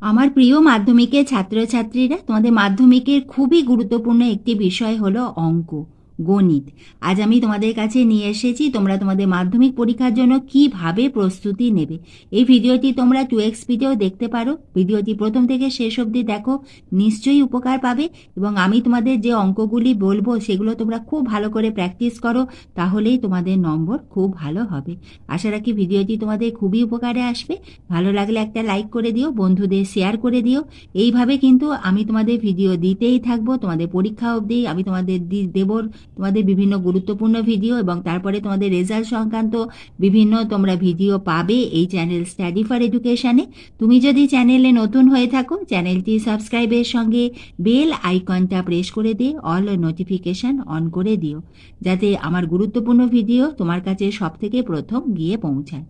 আমার প্রিয় মাধ্যমিকের ছাত্রছাত্রীরা তোমাদের মাধ্যমিকের খুবই গুরুত্বপূর্ণ একটি বিষয় হলো অঙ্ক। গণিত। আজ আমি তোমাদের কাছে নিয়ে এসেছি তোমরা তোমাদের মাধ্যমিক পরীক্ষার জন্য কীভাবে প্রস্তুতি নেবে। এই ভিডিওটি তোমরা টু এক্স স্পিডেও দেখতে পারো। ভিডিওটি প্রথম থেকে শেষ অবধি দেখো, নিশ্চয়ই উপকার পাবে এবং আমি তোমাদের যে অঙ্কগুলি বলব সেগুলো তোমরা খুব ভালো করে প্র্যাকটিস করো, তাহলেই তোমাদের নম্বর খুব ভালো হবে। আশা রাখি ভিডিওটি তোমাদের খুবই উপকারে আসবে। ভালো লাগলে একটা লাইক করে দিও, বন্ধুদের শেয়ার করে দিও। এইভাবে কিন্তু আমি তোমাদের ভিডিও দিতেই থাকব। তোমাদের পরীক্ষা অবধি আমি তোমাদের দেবর তোমাদের বিভিন্ন গুরুত্বপূর্ণ ভিডিও এবং তারপরে তোমাদের রেজাল্ট সংক্রান্ত বিভিন্ন তোমরা ভিডিও পাবে এই চ্যানেল স্টাডি ফর এডুকেশানে তুমি যদি চ্যানেলে নতুন হয়ে থাকো চ্যানেলটি সাবস্ক্রাইবের সঙ্গে বেল আইকনটা প্রেস করে দিয়ে অল নোটিফিকেশন অন করে দিও, যাতে আমার গুরুত্বপূর্ণ ভিডিও তোমার কাছে সব থেকে প্রথম গিয়ে পৌঁছায়।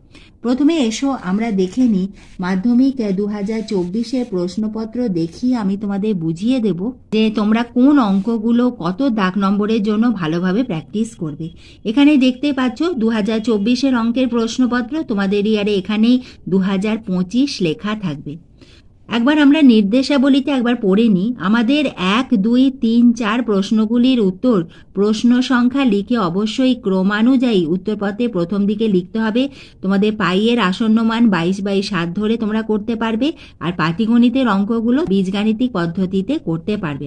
প্রথমে এসো, আমরা দেখে নিই মাধ্যমিক দু হাজার চব্বিশের প্রশ্নপত্র দেখি, আমি তোমাদের বুঝিয়ে দেব যে তোমরা কোন অঙ্কগুলো কত দাগ নম্বরের জন্য ভালোভাবে প্র্যাকটিস করবে। এখানে দেখতে পাচ্ছ দু হাজার চব্বিশের অঙ্কের প্রশ্নপত্র তোমাদের ইয়ারে এখানেই দু হাজার পঁচিশ লেখা থাকবে। একবার আমরা নির্দেশাবলীতে একবার পড়ে নিই আমাদের এক, দুই, তিন, চার প্রশ্নগুলির উত্তর প্রশ্ন সংখ্যা লিখে অবশ্যই ক্রমানুযায়ী উত্তরপত্রে প্রথম দিকে লিখতে হবে। তোমাদের পাইয়ের আসন্ন মান বাইশ বাই সাত ধরে তোমরা করতে পারবে, আর পাটিগণিতের অঙ্কগুলো বীজগাণিতিক পদ্ধতিতে করতে পারবে।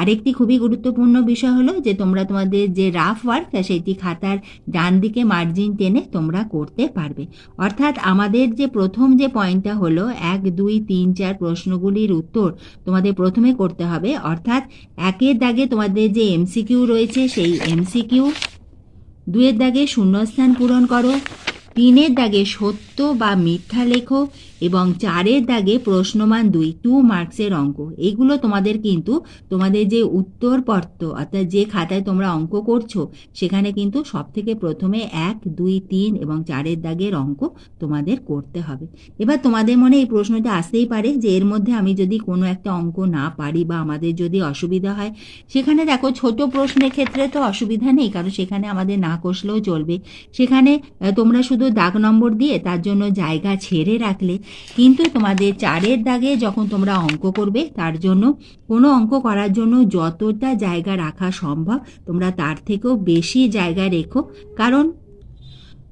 আরেকটি খুবই গুরুত্বপূর্ণ বিষয় হলো যে তোমরা তোমাদের যে রাফ ওয়ার্ক সেটি খাতার ডান দিকে মার্জিন টেনে তোমরা করতে পারবে। অর্থাৎ আমাদের যে প্রথম যে পয়েন্টটা হলো, এক, দুই, তিন, চার প্রশ্নগুলির উত্তর তোমাদের প্রথমে করতে হবে। অর্থাৎ একের দাগে তোমাদের যে এমসিকিউ রয়েছে, সেই এমসিকিউ দুয়ের দাগে শূন্যস্থান পূরণ করো, তিনের দাগে সত্য বা মিথ্যা লেখো এবং চারের দাগে প্রশ্নমান দুই টু মার্কসের অঙ্ক। এগুলো তোমাদের কিন্তু তোমাদের যে উত্তরপত্র, অর্থাৎ যে খাতায় তোমরা অঙ্ক করছ, সেখানে কিন্তু সব থেকে প্রথমে এক, দুই, তিন এবং চারের দাগের অঙ্ক তোমাদের করতে হবে। এবার তোমাদের মনে এই প্রশ্নটা আসতেই পারে যে এর মধ্যে আমি যদি কোনো একটা অঙ্ক না পারি বা আমাদের যদি অসুবিধা হয়, সেখানে দেখো ছোট প্রশ্নের ক্ষেত্রে তো অসুবিধা নেই, কারণ সেখানে আমাদের না কষলেও চলবে। সেখানে তোমরা শুধু দাগ নম্বর দিয়ে তার জন্য জায়গা ছেড়ে রাখলে কিন্তু তোমাদের চারের দাগে যখন তোমরা অঙ্ক করবে, তার জন্য, কোনো অঙ্ক করার জন্য যতটা জায়গা রাখা সম্ভব, তোমরা তার থেকেও বেশি জায়গা রেখো। কারণ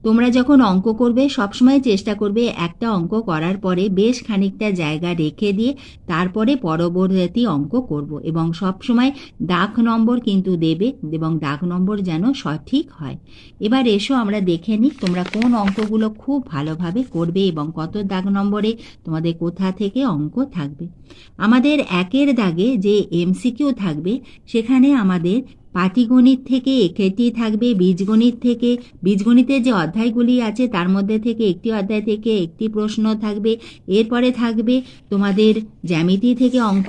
তোমরা যখন অঙ্ক করবে, সবসময় চেষ্টা করবে একটা অঙ্ক করার পরে বেশ খানিকটা জায়গা রেখে দিয়ে তারপরে পরবর্তী অঙ্ক করব এবং সবসময় দাগ নম্বর কিন্তু দেবে এবং দাগ নম্বর যেন সঠিক হয়। এবার এসো আমরা দেখে নিই তোমরা কোন অঙ্কগুলো খুব ভালোভাবে করবে এবং কত দাগ নম্বরে তোমাদের কোথা থেকে অঙ্ক থাকবে। আমাদের একের দাগে যে এমসিকিউ থাকবে, সেখানে আমাদের পাটিগণিত থেকে একটি থাকবে, বীজগণিত থেকে। বীজগণিতের যে অধ্যায়গুলি আছে, তার মধ্যে থেকে একটি অধ্যায় থেকে একটি প্রশ্ন থাকবে। এরপরে থাকবে তোমাদের জ্যামিতি থেকে অঙ্ক।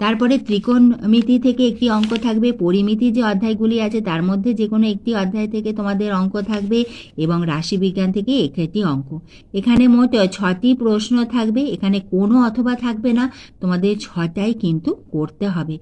তারপরে ত্রিকোণমিতি থেকে একটি অঙ্ক থাকবে। পরিমিতি যে অধ্যায়গুলি আছে, তার মধ্যে যে কোনো একটি অধ্যায় থেকে তোমাদের অঙ্ক থাকবে এবং রাশিবিজ্ঞান থেকে একটি অঙ্ক। এখানে মোট ছটি প্রশ্ন থাকবে। এখানে কোনো অথবা থাকবে না। তোমাদের ছটাই কিন্তু করতে হবে।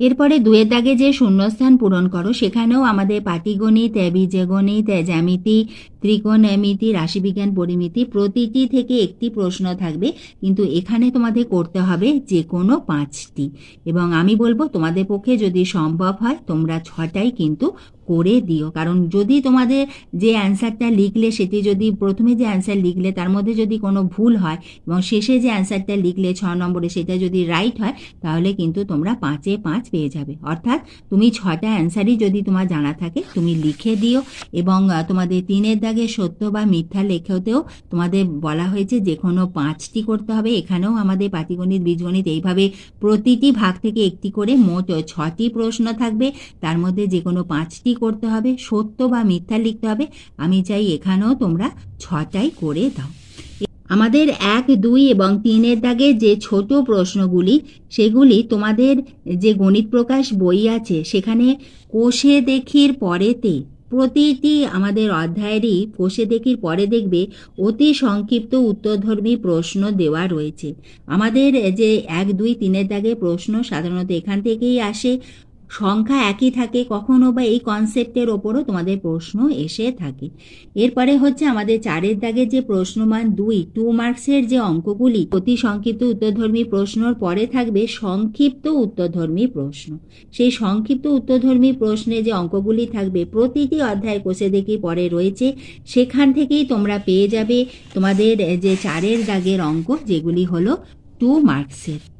এরপরে দুয়ের দাগে যে শূন্যস্থান পূরণ করো সেখানেও আমাদের পাটিগণিত বীজগণিত জ্যামিতি ত্রিকোণমিতি, রাশিবিজ্ঞান পরিমিতি প্রতিটি থেকে একটি প্রশ্ন থাকবে। কিন্তু এখানে তোমাদের করতে হবে যে কোনো পাঁচটি। এবং আমি বলব, তোমাদের পক্ষে যদি সম্ভব হয়, তোমরা ছটাই কিন্তু করে দিও। কারণ যদি তোমাদের যে অ্যান্সারটা লিখলে, সেটি যদি প্রথমে যে অ্যান্সার লিখলে, তার মধ্যে যদি কোনো ভুল হয় এবং শেষে যে অ্যান্সারটা লিখলে ছ নম্বরে সেটা যদি রাইট হয়, তাহলে কিন্তু তোমরা পাঁচে পাঁচ পেয়ে যাবে। অর্থাৎ তুমি ছটা অ্যান্সারই যদি তোমার জানা থাকে, তুমি লিখে দিও এবং তোমাদের তিনের দাগে সত্য বা মিথ্যা লেখাতেও তোমাদের বলা হয়েছে যে কোনো পাঁচটি করতে হবে। এখানেও আমাদের পাটিগণিত, বীজগণিত এইভাবে প্রতিটি ভাগ থেকে একটি করে মোট ছটি প্রশ্ন থাকবে। তার মধ্যে যে কোনো পাঁচটি করতে হবে। সত্য বা মিথ্যা লিখতে হবে। আমি চাই এখানেও তোমরা ছটাই করে দাও। আমাদের এক, দুই এবং তিনের দাগে যে ছোট প্রশ্নগুলি, সেগুলি তোমাদের যে গণিত প্রকাশ বই আছে, সেখানে কোষে দেখির পরেতে প্রতিটি আমাদের অধ্যায়েরই কোষে দেখির পরে দেখবে অতি সংক্ষিপ্ত উত্তরধর্মী প্রশ্ন দেওয়া রয়েছে। আমাদের যে এক, দুই, তিনের দাগে প্রশ্ন সাধারণত এখান থেকেই আসে। সংখ্যা একই থাকে, কখনো বা এই কনসেপ্টের ওপরও তোমাদের প্রশ্ন এসে থাকে। এরপরে হচ্ছে আমাদের চারের দাগের যে প্রশ্নমান দুই টু মার্কসের যে অঙ্কগুলি, অতি সংক্ষিপ্ত উত্তরধর্মী প্রশ্নর পরে থাকবে সংক্ষিপ্ত উত্তরধর্মী প্রশ্ন। সেই সংক্ষিপ্ত উত্তরধর্মী প্রশ্নে যে অঙ্কগুলি থাকবে, প্রতিটি অধ্যায় কোষে দেখি পরে রয়েছে, সেখান থেকেই তোমরা পেয়ে যাবে তোমাদের যে চারের দাগের অঙ্ক, যেগুলি হলো টু মার্কসের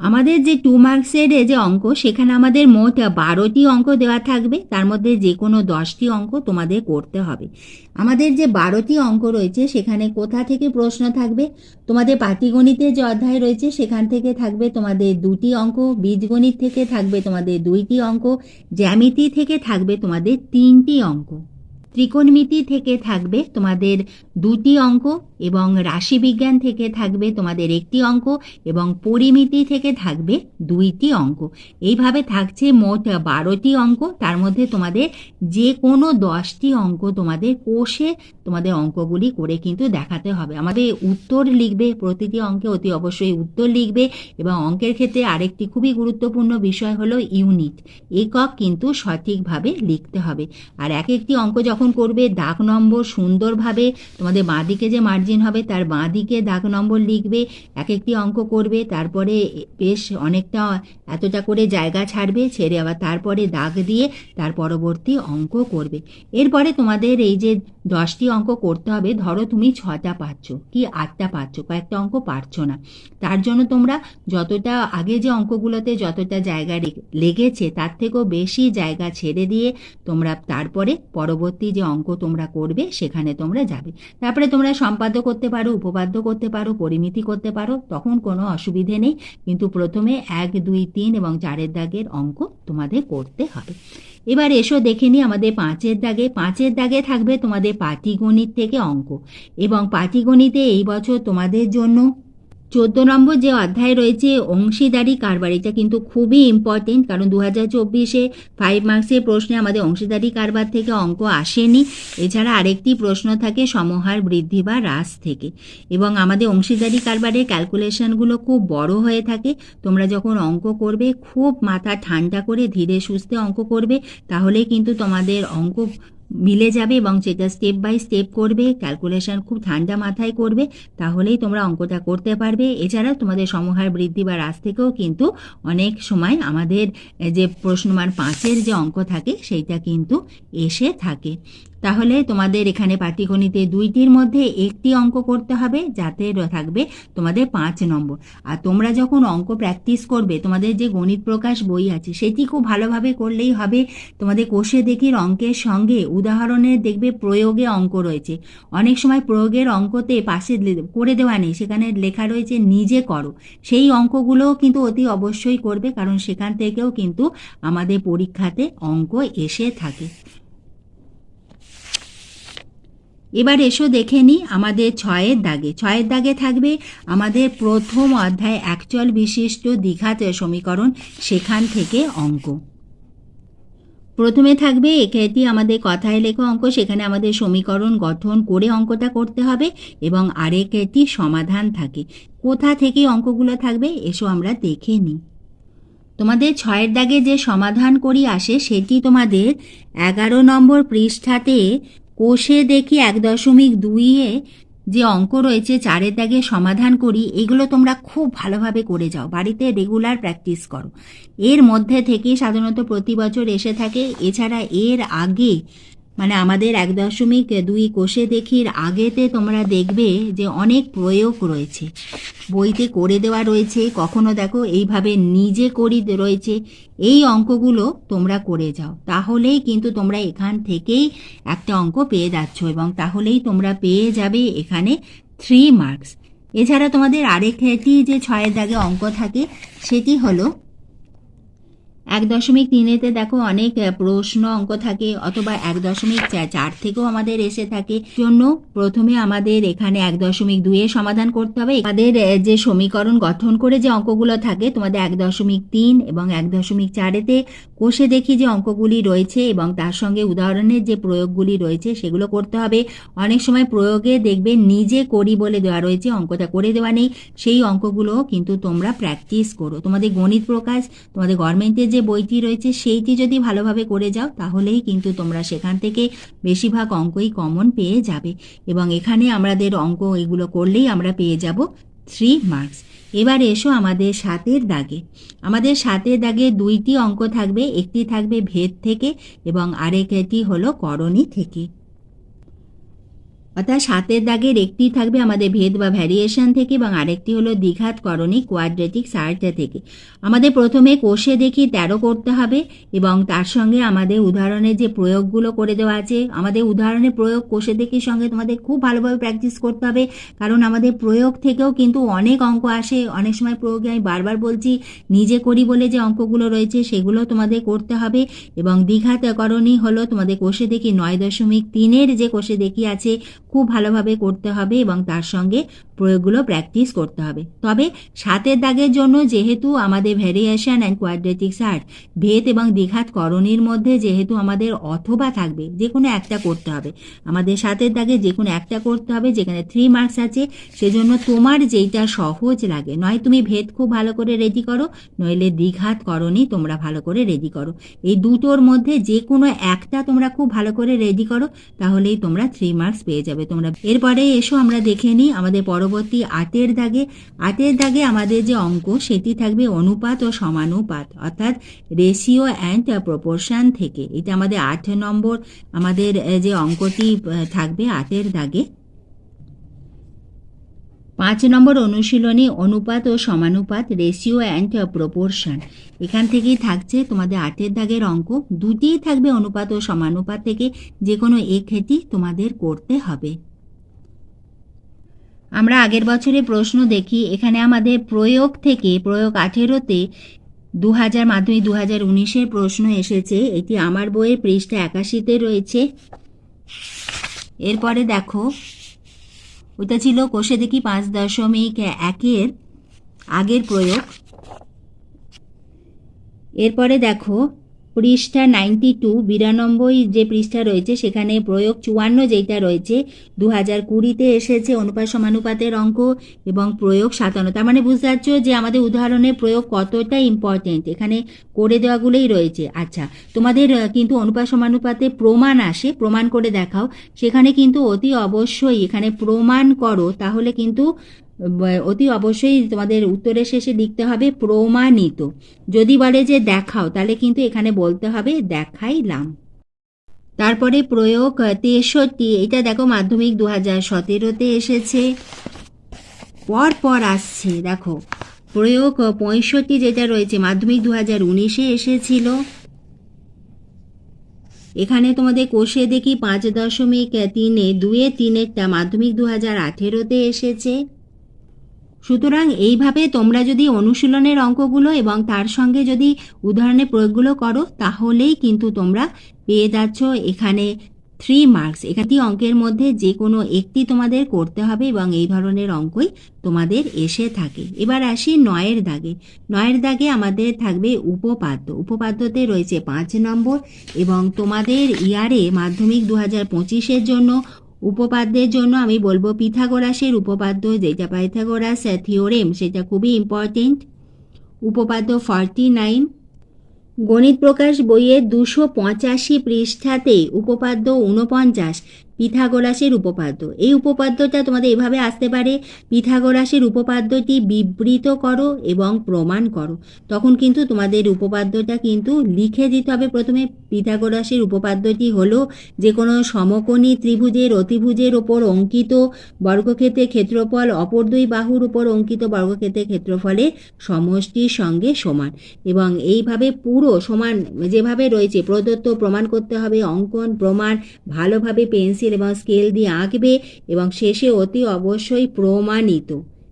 আমাদের যে টু মার্কসের যে অঙ্ক, সেখানে আমাদের মোট বারোটি অঙ্ক দেওয়া থাকবে। তার মধ্যে যে কোনো দশটি অঙ্ক তোমাদের করতে হবে। আমাদের যে বারোটি অঙ্ক রয়েছে, সেখানে কোথা থেকে প্রশ্ন থাকবে? তোমাদের পাটিগণিতের যে অধ্যায় রয়েছে, সেখান থেকে থাকবে তোমাদের দুটি অঙ্ক, বীজগণিত থেকে থাকবে তোমাদের দুইটি অঙ্ক, জ্যামিতি থেকে থাকবে তোমাদের তিনটি অঙ্ক। ত্রিকোণমিতি থেকে থাকবে তোমাদের দুটি অঙ্ক এবং রাশিবিজ্ঞান থেকে থাকবে তোমাদের একটি অঙ্ক এবং পরিমিতি থেকে থাকবে দুইটি অঙ্ক। এইভাবে থাকছে মোট বারোটি অঙ্ক। তার মধ্যে তোমাদের যে কোনো দশটি অঙ্ক তোমাদের কোষে তোমাদের অঙ্কগুলি করে কিন্তু দেখাতে হবে। আমাদের উত্তর লিখবে, প্রতিটি অঙ্কে অতি অবশ্যই উত্তর লিখবে এবং অঙ্কের ক্ষেত্রে আরেকটি খুবই গুরুত্বপূর্ণ বিষয় হলো ইউনিট একক কিন্তু সঠিকভাবে লিখতে হবে। আর এক একটি অঙ্ক যখন করবে, দাগ নম্বর সুন্দরভাবে তোমাদের বাঁ দিকে যে মার্জিন হবে, তার বাঁ দিকে দাগ নম্বর লিখবে এক একটি অঙ্ক করবে, তারপরে বেশ অনেকটা এতটা করে জায়গা ছাড়বে, ছেড়ে আবার তারপরে দাগ দিয়ে তার পরবর্তী অঙ্ক করবে। এরপরে তোমাদের এই যে দশটি অঙ্ক করতে হবে। ধরো তুমি ছটা পাচ্ছ, কি আটটা পাচ্ছ? কয়েকটা অঙ্ক পারছ না। তার জন্য তোমরা যতটা আগে যে অঙ্কগুলোতে যতটা জায়গা লেগেছে, তার থেকেও বেশি জায়গা ছেড়ে দিয়ে তোমরা তারপরে পরবর্তী যে অঙ্ক তোমরা করবে, সেখানে তোমরা যাবে। তারপরে তোমরা সম্পাদ্য করতে পারো, উপপাদ্য করতে পারো, পরিমিতি করতে পারো, তখন কোনো অসুবিধে নেই। কিন্তু প্রথমে এক, দুই, তিন এবং চারের দাগের অঙ্ক তোমাদের করতে হবে। এবার এসো দেখে নি আমাদের পাঁচের দাগে পাঁচের দাগে থাকবে তোমাদের পাটিগণিত থেকে অঙ্ক। এবং পাটিগণিতে এই বছর তোমাদের জন্য চোদ্দ নম্বর যে অধ্যায় রয়েছে অংশীদারি কারবার, এটা কিন্তু খুবই ইম্পর্টেন্ট কারণ দু হাজার চব্বিশে ফাইভ মার্কসের প্রশ্নে আমাদের অংশীদারি কারবার থেকে অঙ্ক আসেনি। এছাড়া আরেকটি প্রশ্ন থাকে, সমহার বৃদ্ধি বা হ্রাস থেকে। এবং আমাদের অংশীদারি কারবারের ক্যালকুলেশনগুলো খুব বড় হয়ে থাকে। তোমরা যখন অঙ্ক করবে, খুব মাথা ঠান্ডা করে ধীরে সুস্থে অঙ্ক করবে তাহলে কিন্তু তোমাদের অঙ্ক মিলে যাবে এবং সেটা স্টেপ বাই স্টেপ করবে ক্যালকুলেশন খুব ঠান্ডা মাথায় করবে, তাহলেই তোমরা অঙ্কটা করতে পারবে। এছাড়া তোমাদের সমহার বৃদ্ধি বা হ্রাস থেকেও কিন্তু অনেক সময় আমাদের যে প্রশ্নমান পাঁচের যে অঙ্ক থাকে, সেইটা কিন্তু এসে থাকে। তাহলে তোমাদের এখানে পাটিগণিতে দুইটির মধ্যে একটি অঙ্ক করতে হবে, যাতে থাকবে তোমাদের পাঁচ নম্বর। আর তোমরা যখন অঙ্ক প্র্যাকটিস করবে, তোমাদের যে গণিত প্রকাশ বই আছে, সেটি খুব ভালোভাবে করলেই হবে। তোমাদের কোষে দেখির অঙ্কের সঙ্গে উদাহরণের দেখবে প্রয়োগে অঙ্ক রয়েছে। অনেক সময় প্রয়োগের অঙ্কতে পাশে করে দেওয়া নেই, সেখানে লেখা রয়েছে নিজে করো। সেই অঙ্কগুলোও কিন্তু অতি অবশ্যই করবে, কারণ সেখান থেকেও কিন্তু আমাদের পরীক্ষাতে অঙ্ক এসে থাকে। এবার এসো দেখে নিই আমাদের ছয়ের দাগে। ছয়ের দাগে থাকবে আমাদের প্রথম অধ্যায় একচল বিশিষ্ট দ্বিঘাত সমীকরণ, সেখান থেকে অঙ্ক। প্রথমে থাকবে এটি আমাদের কথায় লেখা অঙ্ক, সেখানে আমাদের সমীকরণ গঠন করে অঙ্কটা করতে হবে এবং আরেক আরেকটি সমাধান থাকে। কোথা থেকে অঙ্কগুলো থাকবে এসো আমরা দেখে নিই তোমাদের ছয়ের দাগে যে সমাধান করি আসে, সেটি তোমাদের এগারো নম্বর পৃষ্ঠাতে কোষে দেখি এক দশমিক দুইয়ে যে অঙ্ক রয়েছে চারের দাগে সমাধান করি, এগুলো তোমরা খুব ভালোভাবে করে যাও। বাড়িতে রেগুলার প্র্যাকটিস করো। এর মধ্যে থেকে সাধারণত প্রতি বছর এসে থাকে। এছাড়া এর আগে মানে আমাদের এক দশমিক দুই কোষে দেখির আগেতে তোমরা দেখবে যে অনেক প্রয়োগ রয়েছে। বইতে করে দেওয়া রয়েছে, কখনো দেখো এইভাবে নিজে করি রয়েছে। এই অঙ্কগুলো তোমরা করে যাও। তাহলেই কিন্তু তোমরা এখান থেকেই একটা অঙ্ক পেয়ে যাচ্ছ এবং তাহলেই তোমরা পেয়ে যাবে এখানে থ্রি মার্কস এছাড়া তোমাদের আরেকটি যে ছয়ের দাগে অঙ্ক থাকে, সেটি হলো এক দশমিক তিনেতে দেখো অনেক প্রশ্ন অঙ্ক থাকে অথবা এক দশমিক চার থেকেও আমাদের এসে থাকে। জন্য প্রথমে আমাদের এখানে এক দশমিক দুইয়ে সমাধান করতে হবে। আমাদের যে সমীকরণ গঠন করে যে অঙ্কগুলো থাকে, তোমাদের এক দশমিক তিন এবং এক দশমিক চারেতে কোষে দেখি যে অঙ্কগুলি রয়েছে এবং তার সঙ্গে উদাহরণের যে প্রয়োগগুলি রয়েছে সেগুলো করতে হবে। অনেক সময় প্রয়োগে দেখবে নিজে করি বলে দেওয়া রয়েছে, অঙ্কটা করে দেওয়া নেই। সেই অঙ্কগুলো কিন্তু তোমরা প্র্যাকটিস করো। তোমাদের গণিত প্রকাশ, তোমাদের গভর্নমেন্টের যে বইটি রয়েছে সেইটি যদি ভালোভাবে করে যাও, তাহলেই কিন্তু তোমরা সেখান থেকে বেশিরভাগ অঙ্কই কমন পেয়ে যাবে। এবং এখানে আমাদের অঙ্ক এগুলো করলেই আমরা পেয়ে যাব থ্রি মার্কস এবার এসো আমাদের সাতের দাগে। আমাদের সাতের দাগে দুইটি অঙ্ক থাকবে, একটি থাকবে ভেদ থেকে এবং আরেকটি হলো করণী থেকে। অর্থাৎ সাতের দাগের একটি থাকবে আমাদের ভেদ বা ভ্যারিয়েশন থেকে এবং আরেকটি হলো দ্বিঘাত করণী কোয়াড্রেটিক সার্টে থেকে। আমাদের প্রথমে কোষে দেখি তেরো করতে হবে এবং তার সঙ্গে আমাদের উদাহরণের যে প্রয়োগগুলো করে দেওয়া আছে, আমাদের উদাহরণের প্রয়োগ কোষে দেখির সঙ্গে তোমাদের খুব ভালোভাবে প্র্যাকটিস করতে হবে, কারণ আমাদের প্রয়োগ থেকেও কিন্তু অনেক অঙ্ক আসে। অনেক সময় প্রয়োগে আমি বারবার বলছি, নিজে করি বলে যে অঙ্কগুলো রয়েছে সেগুলো তোমাদের করতে হবে এবং দ্বিঘাত করণী হলো তোমাদের কোষে দেখি নয় দশমিক তিনের যে কোষে দেখি আছে খুব ভালোভাবে করতে হবে এবং তার সঙ্গে প্রয়োগগুলো প্র্যাকটিস করতে হবে। তবে সাতের দাগের জন্য যেহেতু আমাদের ভ্যারিয়েশন অ্যান্ড কোয়াড্রেটিক্স আর্ট ভেদ এবং দ্বিঘাত করণীর মধ্যে যেহেতু আমাদের অথবা থাকবে যে কোনো একটা করতে হবে। আমাদের সাতের দাগে যে কোনো একটা করতে হবে, যেখানে থ্রি মার্কস আছে, সেজন্য তোমার যেইটা সহজ লাগে, নয় তুমি ভেদ খুব ভালো করে রেডি করো, নইলে দ্বিঘাত করণী তোমরা ভালো করে রেডি করো। এই দুটোর মধ্যে যে কোনো একটা তোমরা খুব ভালো করে রেডি করো, তাহলেই তোমরা থ্রি মার্কস পেয়ে যাবে। তোমরা এরপরে এসো, আমরা দেখে নিই আমাদের পরবর্তী আটের দাগে আটের দাগে আমাদের যে অঙ্ক, সেটি থাকবে অনুপাত ও সমানুপাত, অর্থাৎ রেশিও অ্যান্ড প্রপোর্শন থেকে। এটা আমাদের আট নম্বর, আমাদের যে অঙ্কটি থাকবে আটের দাগে। পাঁচ নম্বর অনুশীলনী, অনুপাত ও সমানুপাত রেশিও অ্যান্ড প্রপোর্শন এখান থেকেই থাকছে তোমাদের আটের দাগের অঙ্ক। দুটিই থাকবে অনুপাত ও সমানুপাত থেকে যে কোনো একটি তোমাদের করতে হবে। আমরা আগের বছরে প্রশ্ন দেখি, এখানে আমাদের প্রয়োগ থেকে, প্রয়োগ আঠেরোতে দু হাজার মাধ্যমিক দু হাজার উনিশের প্রশ্ন এসেছে। এটি আমার বইয়ের পৃষ্ঠা একাশিতে রয়েছে। এরপরে দেখো ওটা ছিল কোষে দেখি পাঁচ দশমিক একের আগের প্রয়োগ। এরপরে দেখো পৃষ্ঠা নাইনটি টু, বিরানব্বই যে পৃষ্ঠা রয়েছে, সেখানে প্রয়োগ চুয়ান্ন যেটা রয়েছে দু হাজার কুড়িতে এসেছে অনুপাত সমানুপাতের অঙ্ক এবং প্রয়োগ সাতান্ন। তার মানে বুঝতে পারছ যে আমাদের উদাহরণের প্রয়োগ কতটা ইম্পর্টেন্ট এখানে করে দেওয়াগুলোই রয়েছে। আচ্ছা তোমাদের কিন্তু অনুপাত সমানুপাতে প্রমাণ আসে, প্রমাণ করে দেখাও। সেখানে কিন্তু অতি অবশ্যই এখানে প্রমাণ করো, তাহলে কিন্তু অতি অবশ্যই তোমাদের উত্তরের শেষে লিখতে হবে প্রমাণিত। যদি বলে যে দেখাও, তাহলে কিন্তু এখানে বলতে হবে দেখাইলাম। তারপরে প্রয়োগ তেষট্টি, এটা দেখো মাধ্যমিক দু হাজার সতেরোতে এসেছে। পর পর আসছে, দেখো। প্রয়োগ পঁয়ষট্টি যেটা রয়েছে, মাধ্যমিক দু হাজার উনিশে এসেছিল। এখানে তোমাদের কোষে দেখি পাঁচ দশমিক তিনে, দুয়ে তিনেরটা, মাধ্যমিক দু হাজার আঠেরোতে এসেছে। সুতরাং এইভাবে তোমরা যদি অনুশীলনের অঙ্কগুলো এবং তার সঙ্গে যদি উদাহরণের প্রয়োগগুলো করো, তাহলেই কিন্তু তোমরা পেয়ে যাচ্ছ এখানে থ্রি মার্কস এখানে অঙ্কের মধ্যে যে কোনো একটি তোমাদের করতে হবে এবং এই ধরনের অঙ্কই তোমাদের এসে থাকে। এবার আসি নয়ের দাগে। নয়ের দাগে আমাদের থাকবে উপপাদ্য। উপপাদ্যতে রয়েছে পাঁচ নম্বর এবং তোমাদের ইয়ারে মাধ্যমিক দু হাজার পঁচিশের জন্য উপপাদ্যের জন্য আমি বলব পিথাগোরাসের উপপাদ্য, যেটা পাইথাগোরাস থিওরেম, সেটা খুবই ইম্পর্টেন্ট উপপাদ্য ফর্টি নাইন গণিত প্রকাশ বইয়ের দুশো পঁচাশি পৃষ্ঠাতে উপপাদ্য ঊনপঞ্চাশ। পিথাগোরাসের উপপাদ্য। এই উপপাদ্যটা তোমাদের এভাবে আসতে পারে, পিথাগোরাসের উপপাদ্যটি বিবৃত করো এবং প্রমাণ করো। তখন কিন্তু তোমাদের উপপাদ্যটা কিন্তু লিখে দিতে হবে। প্রথমে পিথাগোরাসের উপপাদ্যটি হলো যে কোনো সমকোণী ত্রিভুজের অতিভুজের ওপর অঙ্কিত বর্গক্ষেত্রের ক্ষেত্রফল, অপর দুই বাহুর উপর অঙ্কিত বর্গক্ষেত্রের ক্ষেত্রফলে সমষ্টির সঙ্গে সমান। এবং এইভাবে পুরো সমান যেভাবে রয়েছে, প্রদত্ত প্রমাণ করতে হবে, অঙ্কন, প্রমাণ, ভালোভাবে পেন্সিল এবং স্কেল দিয়ে আঁকবে এবং শেষে অতি অবশ্যই প্রমাণিত।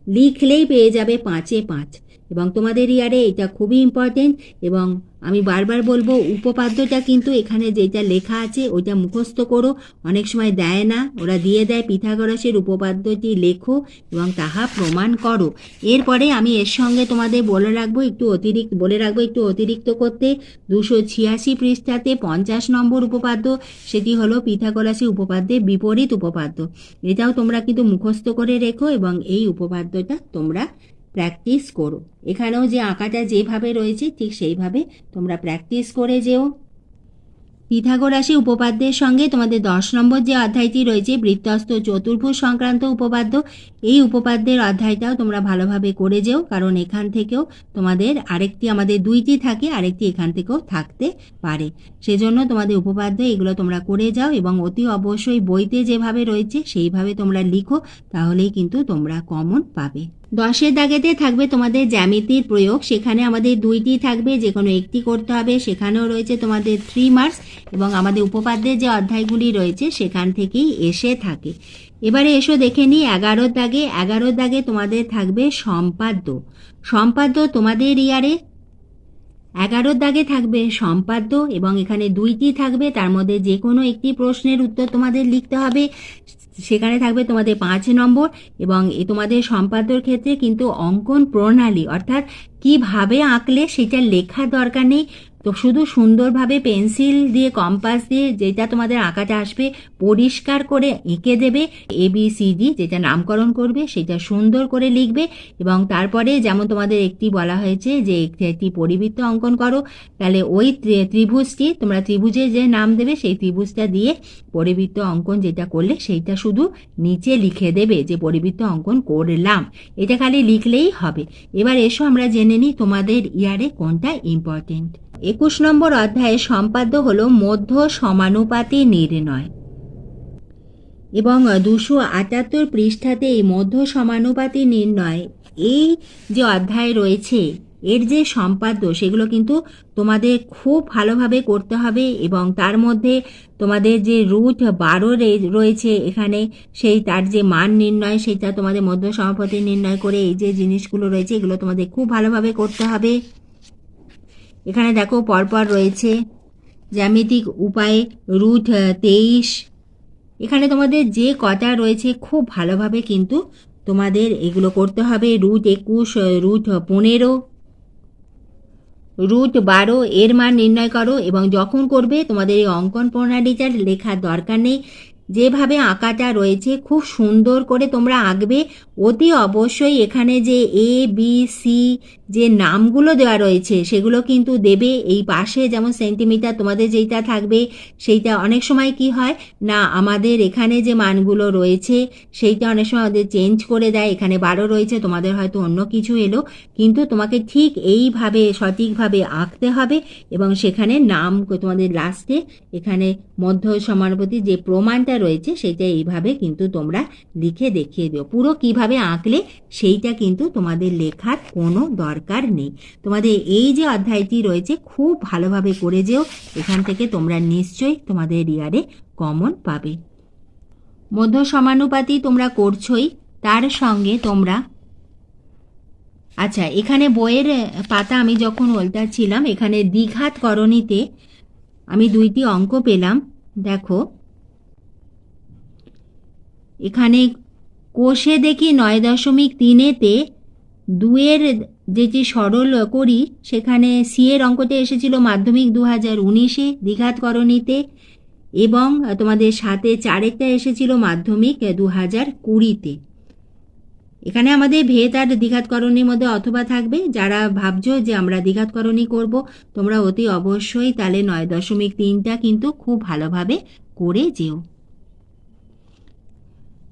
লিখলেই পেয়ে যাবে পাঁচে পাঁচ। এবং তোমাদের ইয়ারে এটা খুবই ইম্পর্টেন্ট এবং আমি বারবার বলব, উপপাদ্যটা কিন্তু এখানে যেটা লেখা আছে ওইটা মুখস্থ করো। অনেক সময় দেয় না, ওরা দিয়ে দেয়, পিথাগোরাসের উপপাদ্যটি লেখো এবং তাহা প্রমাণ করো। এরপরে আমি এর সঙ্গে তোমাদের বলে রাখব, একটু অতিরিক্ত, বলে রাখব একটু অতিরিক্ত করতে। দুশো ছিয়াশি পৃষ্ঠাতে পঞ্চাশ নম্বর উপপাদ্য, সেটি হলো পিথাগোরাসের উপপাদ্যের বিপরীত উপপাদ্য। এটাও তোমরা কিন্তু মুখস্থ করে রেখো এবং এই উপপাদ্যটা তোমরা প্র্যাকটিস করো। এখানেও যে আঁকাটা যেভাবে রয়েছে, ঠিক সেইভাবে তোমরা প্র্যাকটিস করে যেও। পিথাগোরাসী উপপাদ্যের সঙ্গে তোমাদের দশ নম্বর যে অধ্যায়টি রয়েছে বৃত্তস্ত চতুর্ভুজ সংক্রান্ত উপপাদ্য, এই উপপাদ্যের অধ্যায়টাও তোমরা ভালোভাবে করে যেও, কারণ এখান থেকেও তোমাদের আরেকটি, আমাদের দুইটি থাকে, আরেকটি এখান থেকেও থাকতে পারে। সেজন্য তোমাদের উপপাদ্য এগুলো তোমরা করে যাও এবং অতি অবশ্যই বইতে যেভাবে রয়েছে সেইভাবে তোমরা লিখো, তাহলেই কিন্তু তোমরা কমন পাবে। দশের দাগেতে থাকবে তোমাদের জ্যামিতির প্রয়োগ। সেখানে আমাদের দুইটি থাকবে যে কোনো একটি করতে হবে। সেখানেও রয়েছে তোমাদের থ্রি মার্কস এবং আমাদের উপপাদ্যের যে অধ্যায়গুলি রয়েছে, সেখান থেকেই এসে থাকে। এবারে এসো দেখে নিই এগারোর দাগে। এগারোর দাগে তোমাদের থাকবে সম্পাদ্য। সম্পাদ্য তোমাদের ইয়ারে এগারোর দাগে থাকবে সম্পাদ্য এবং এখানে দুইটি থাকবে। তার মধ্যে যে কোনো একটি প্রশ্নের উত্তর তোমাদের লিখতে হবে। সেখানে থাকবে তোমাদের পাঁচ নম্বর এবং এ তোমাদের সম্পাদ্যর ক্ষেত্রে কিন্তু অঙ্কন প্রণালী অর্থাৎ কীভাবে আঁকলে সেটা লেখার দরকার নেই। তো শুধু সুন্দরভাবে পেন্সিল দিয়ে, কম্পাস দিয়ে যেটা তোমাদের আঁকাটা আসবে, পরিষ্কার করে এঁকে দেবে এ বি সি ডি যেটা নামকরণ করবে সেটা সুন্দর করে লিখবে এবং তারপরে যেমন তোমাদের একটি বলা হয়েছে যে একটি পরিবৃত্ত অঙ্কন করো, তাহলে ওই ত্রিভুজটি তোমরা ত্রিভুজে যে নাম দেবে সেই ত্রিভুজটা দিয়ে পরিবৃত্ত অঙ্কন যেটা করলে সেইটা শুধু নিচে লিখে দেবে যে পরিবৃত্ত অঙ্কন করলাম। এটা খালি লিখলেই হবে। এবার এসো আমরা জেনে নিই তোমাদের ইয়ারে কোনটা ইম্পর্টেন্ট একুশ নম্বর অধ্যায়ে সম্পাদ্য হল মধ্য সমানুপাতি নির্ণয়। এবং দুশো আটাত্তর পৃষ্ঠাতে এই মধ্য সমানুপাতি নির্ণয় এই যে অধ্যায় রয়েছে, এর যে সম্পাদ্য, সেগুলো কিন্তু তোমাদের খুব ভালোভাবে করতে হবে এবং তার মধ্যে তোমাদের যে রুট বারো রয়েছে এখানে, সেই তার যে মান নির্ণয় সেটা তোমাদের মধ্য সমাপতি নির্ণয় করে এই যে জিনিসগুলো রয়েছে, এগুলো তোমাদের খুব ভালোভাবে করতে হবে। এখানে দেখো পরপর রয়েছে জ্যামিতিক উপায়ে রুট তেইশ। এখানে তোমাদের যে কটা রয়েছে খুব ভালোভাবে কিন্তু তোমাদের এগুলো করতে হবে। রুট একুশ রুট পনেরো। রুট বারো, এর মান নির্ণয় করো এবং যখন করবে তোমাদের এই অঙ্কন প্রণালীটা লেখার দরকার নেই। যেভাবে আঁকাটা রয়েছে খুব সুন্দর করে তোমরা আঁকবে। অতি অবশ্যই এখানে যে এ বি সি যে নামগুলো দেওয়া রয়েছে, সেগুলো কিন্তু দেবে এই পাশে। যেমন সেন্টিমিটার তোমাদের যেইটা থাকবে, সেইটা অনেক সময় কি হয়, না, আমাদের এখানে যে মানগুলো রয়েছে, সেইটা অনেক সময় আমাদের চেঞ্জ করে দেয়। এখানে বারো রয়েছে, তোমাদের হয়তো অন্য কিছু এলো। কিন্তু তোমাকে ঠিক এইভাবে, সঠিকভাবে আঁকতে হবে এবং সেখানে নাম তোমাদের লাস্টে এখানে মধ্য সমানুপাতি যে প্রমাণটা রয়েছে সেটা এইভাবে কিন্তু তোমরা লিখে দেখিয়ে দিও। পুরো কীভাবে আঁকলে, সেইটা কিন্তু তোমাদের লেখার কোনো দরকার নেই। তোমাদের এই যে অধ্যায়টি রয়েছে, খুব ভালোভাবে করে যেও। এখান থেকে তোমরা নিশ্চয়ই তোমাদের ইয়ারে কমন পাবে। মধ্য সমানুপাতি তোমরা করছোই, তার সঙ্গে তোমরা আচ্ছা এখানে বইয়ের পাতা আমি যখন ওল্টাচ্ছিলাম, এখানে দ্বিঘাত করণীতে আমি দুইটি অঙ্ক পেলাম। দেখো, এখানে কোষে দেখি নয় দশমিক তিনেতে দুয়ের যেটি সরল করি, সেখানে সি এর অঙ্কতে এসেছিল মাধ্যমিক দু হাজার উনিশে দ্বিঘাত করণীতে এবং তোমাদের সাথে চারেরটা এসেছিল মাধ্যমিক দু হাজার কুড়িতে। এখানে আমাদের ভেদ আর দ্বিঘাতকরণীর মধ্যে অথবা থাকবে। যারা ভাবছ যে আমরা দ্বিঘাতকরণী করব, তোমরা অতি অবশ্যই তাহলে নয় দশমিক তিনটা কিন্তু খুব ভালোভাবে করে যেও।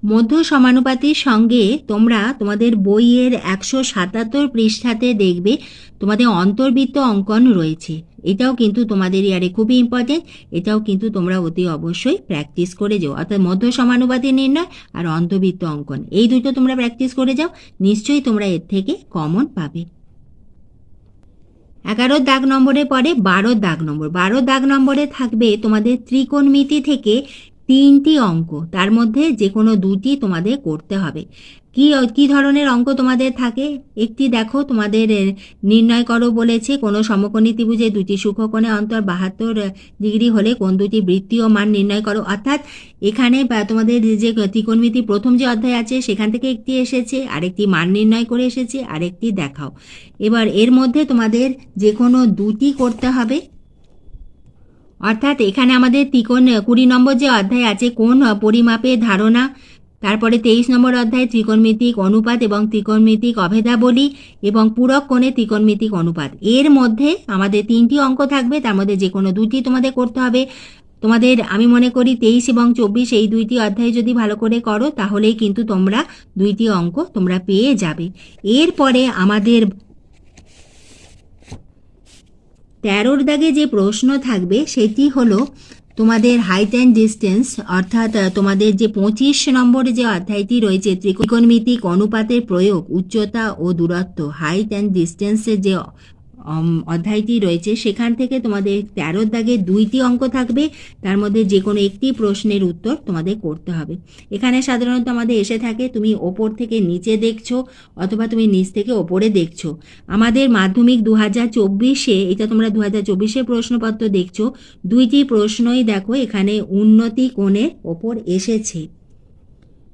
মধ্য সমানুপাতির সঙ্গে তোমরা তোমাদের বইয়ের একশো সাতাত্তর পৃষ্ঠাতে দেখবে তোমাদের অন্তর্বৃত্ত অঙ্কন রয়েছে। এটাও কিন্তু তোমাদের ইয়ারে খুবই ইম্পর্টেন্ট এটাও কিন্তু তোমরা অতি অবশ্যই প্র্যাকটিস করে যাও। অর্থাৎ মধ্য সমানুপাতি নির্ণয় আর অন্তর্বৃত্ত অঙ্কন, এই দুটো তোমরা প্র্যাকটিস করে যাও, নিশ্চয়ই তোমরা এর থেকে কমন পাবে। এগারো দাগ নম্বরে পরে বারো দাগ নম্বর, বারো দাগ নম্বরে থাকবে তোমাদের ত্রিকোণমিতি থেকে তিনটি অঙ্ক। তার মধ্যে যে কোনো দুটি তোমাদের করতে হবে। কি কি ধরনের অঙ্ক তোমাদের থাকে? একটি দেখো, তোমাদের নির্ণয় করো বলেছে, কোনো সমকোণী ত্রিভুজে দুটি সূক্ষ্মকোণে অন্তর বাহাত্তর ডিগ্রি হলে কোন দুটি বৃত্তীয় মান নির্ণয় করো। অর্থাৎ এখানে তোমাদের যে ত্রিকোণমিতি প্রথম যে অধ্যায় আছে, সেখান থেকে একটি এসেছে, আরেকটি মান নির্ণয় করে এসেছে, আরেকটি দেখাও। এবার এর মধ্যে তোমাদের যে কোনো দুটি করতে হবে। অর্থাৎ এখানে আমাদের ত্রিকোণ কুড়ি নম্বর যে অধ্যায় আছে, কোন পরিমাপের ধারণা? তারপরে তেইশ নম্বর অধ্যায়, ত্রিকোণমিতিক অনুপাত এবং ত্রিকোণমিতিক অভেদাবলী এবং পূরক কোণে ত্রিকোণমিতিক অনুপাত। এর মধ্যে আমাদের তিনটি অঙ্ক থাকবে, তার মধ্যে যে কোনো দুটি তোমাদের করতে হবে। তোমাদের, আমি মনে করি তেইশ এবং চব্বিশ এই দুইটি অধ্যায় যদি ভালো করে করো, তাহলেই কিন্তু তোমরা দুইটি অঙ্ক তোমরা পেয়ে যাবে। এরপরে আমাদের তেরোর দাগে যে প্রশ্ন থাকবে, সেটি হলো তোমাদের হাইট অ্যান্ড ডিস্টেন্স অর্থাৎ তোমাদের যে পঁচিশ নম্বরে যে অধ্যায়টি রয়েছে, ত্রিকোণমিতিক অনুপাতের প্রয়োগ, উচ্চতা ও দূরত্ব হাইট অ্যান্ড ডিস্টেন্সের যে অধ্যায়টি রয়েছে, সেখান থেকে তোমাদের তেরোর দাগে দুইটি অঙ্ক থাকবে, তার মধ্যে যে কোনো একটি প্রশ্নের উত্তর তোমাদের করতে হবে। এখানে সাধারণত আমাদের এসে থাকে, তুমি ওপর থেকে নিচে দেখছ অথবা তুমি নিচ থেকে ওপরে দেখছ। আমাদের মাধ্যমিক দু হাজার চব্বিশে, এটা তোমরা দু হাজার চব্বিশে প্রশ্নপত্র দেখছ, দুইটি প্রশ্নই দেখো এখানে উন্নতি কোণের ওপর এসেছে।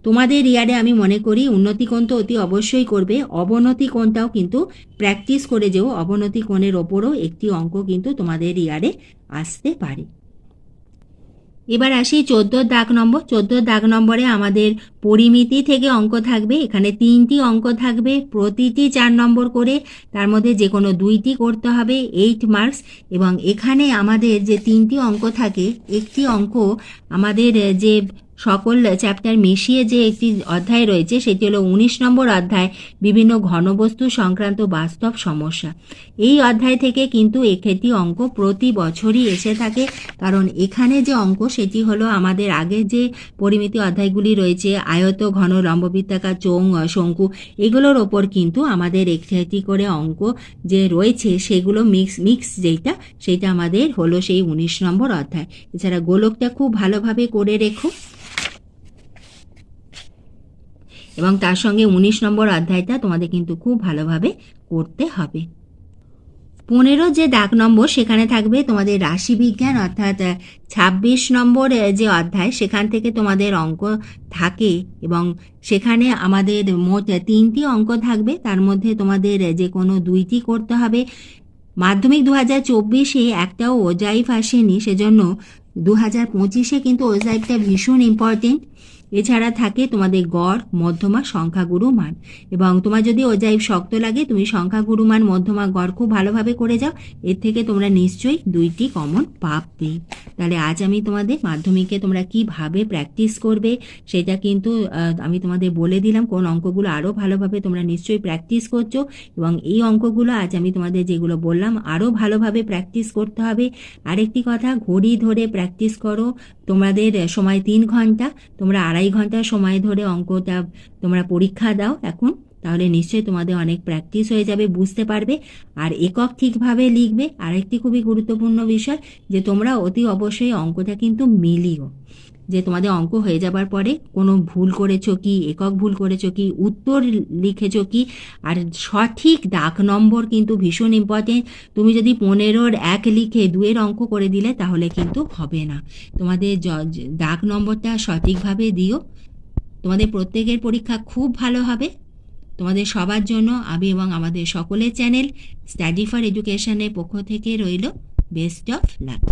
তোমাদের ইয়ারে আমি মনে করি উন্নতি কোণ তো অতি অবশ্যই করবে। অবনতি কোণটাও কিন্তু প্র্যাকটিস করে যেও। অবনতি কোণের ওপরও একটি অঙ্ক কিন্তু তোমাদের ইয়ারে আসতে পারে। এবার আসি চোদ্দ দাগ নম্বর। চোদ্দ দাগ নম্বরে আমাদের পরিমিতি থেকে অঙ্ক থাকবে। এখানে তিনটি অঙ্ক থাকবে। প্রতিটি চার নম্বর করে তার মধ্যে যে কোনো দুইটি করতে হবে এইট মার্কস এবং এখানে আমাদের যে তিনটি অঙ্ক থাকে, একটি অঙ্ক আমাদের যে সকল চ্যাপ্টার মিশিয়ে যে একটি অধ্যায় রয়েছে, সেটি হলো উনিশ নম্বর অধ্যায়, বিভিন্ন ঘনবস্তু সংক্রান্ত বাস্তব সমস্যা। এই অধ্যায় থেকে কিন্তু একটি অঙ্ক প্রতি বছরই এসে থাকে, কারণ এখানে যে অঙ্ক, সেটি হলো আমাদের আগে যে পরিমিতি অধ্যায়গুলি রয়েছে, আয়ত, ঘন, লম্ববৃত্তাকার চোং শঙ্কু এগুলোর ওপর কিন্তু আমাদের একটি করে অঙ্ক যে রয়েছে, সেগুলো মিক্স মিক্স যেটা, সেটা আমাদের হলো সেই উনিশ নম্বর অধ্যায়। এছাড়া গোলকটা খুব ভালোভাবে করে রেখো। এবং তার সঙ্গে উনিশ নম্বর অধ্যায়টা তোমাদের কিন্তু খুব ভালোভাবে করতে হবে। পনেরো যে দাগ নম্বর, সেখানে থাকবে তোমাদের রাশিবিজ্ঞান, অর্থাৎ ছাব্বিশ নম্বর যে অধ্যায়, সেখান থেকে তোমাদের অঙ্ক থাকে এবং সেখানে আমাদের মোট তিনটি অঙ্ক থাকবে। তার মধ্যে তোমাদের যে কোনো দুইটি করতে হবে। মাধ্যমিক দু হাজার চব্বিশে একটাও ওজাইফ আসেনি, সেজন্য দু হাজার পঁচিশে কিন্তু ওজাইফটা ভীষণ ইম্পর্টেন্ট এছাড়া থাকে তোমাদের গড়, মধ্যমা, সংখ্যাগুরু মান। এবং তোমার যদি ওজাইফ শক্ত লাগে, তুমি সংখ্যাগুরু মান, মধ্যমা, গড় খুব ভালোভাবে করে যাও। এর থেকে তোমরা নিশ্চয়ই দুইটি কমন পাবে তাহলে আজ আমি তোমাদের মাধ্যমিকে তোমরা কীভাবে প্র্যাকটিস করবে, সেটা কিন্তু আমি তোমাদের বলে দিলাম। কোন অঙ্কগুলো আরও ভালোভাবে তোমরা নিশ্চয়ই প্র্যাকটিস করছ। এবং এই অঙ্কগুলো আজ আমি তোমাদের যেগুলো বললাম আরও ভালোভাবে প্র্যাকটিস করতে হবে। আরেকটি কথা, ঘড়ি ধরে প্র্যাকটিস করো। তোমাদের সময় তিন ঘণ্টা, তোমরা আড়াই ঘণ্টা সময় ধরে অঙ্কটা তোমরা পরীক্ষা দাও এখন, তাহলে নিশ্চয়ই তোমাদের অনেক প্র্যাকটিস হয়ে যাবে, বুঝতে পারবে। আর একক ঠিকভাবে লিখবে, আরেকটি খুবই গুরুত্বপূর্ণ বিষয় যে তোমরা অতি অবশ্যই অঙ্কটা কিন্তু মিলিও। যে তোমাদের অঙ্ক হয়ে যাবার পরে কোনো ভুল করেছ কি, একক ভুল করেছ কি, উত্তর লিখেছো কি, আর সঠিক ডাক নম্বর কিন্তু ভীষণ ইম্পর্টেন্ট তুমি যদি পনেরোর এক লিখে দুয়ের অঙ্ক করে দিলে তাহলে কিন্তু হবে না। তোমাদের ডাক নম্বরটা সঠিকভাবে দিও। তোমাদের প্রত্যেকের পরীক্ষা খুব ভালো হবে। তোমাদের সবার জন্য আমি এবং আমাদের সকলের চ্যানেল স্টাডি ফর এডুকেশনের পক্ষ থেকে রইল। Best of luck.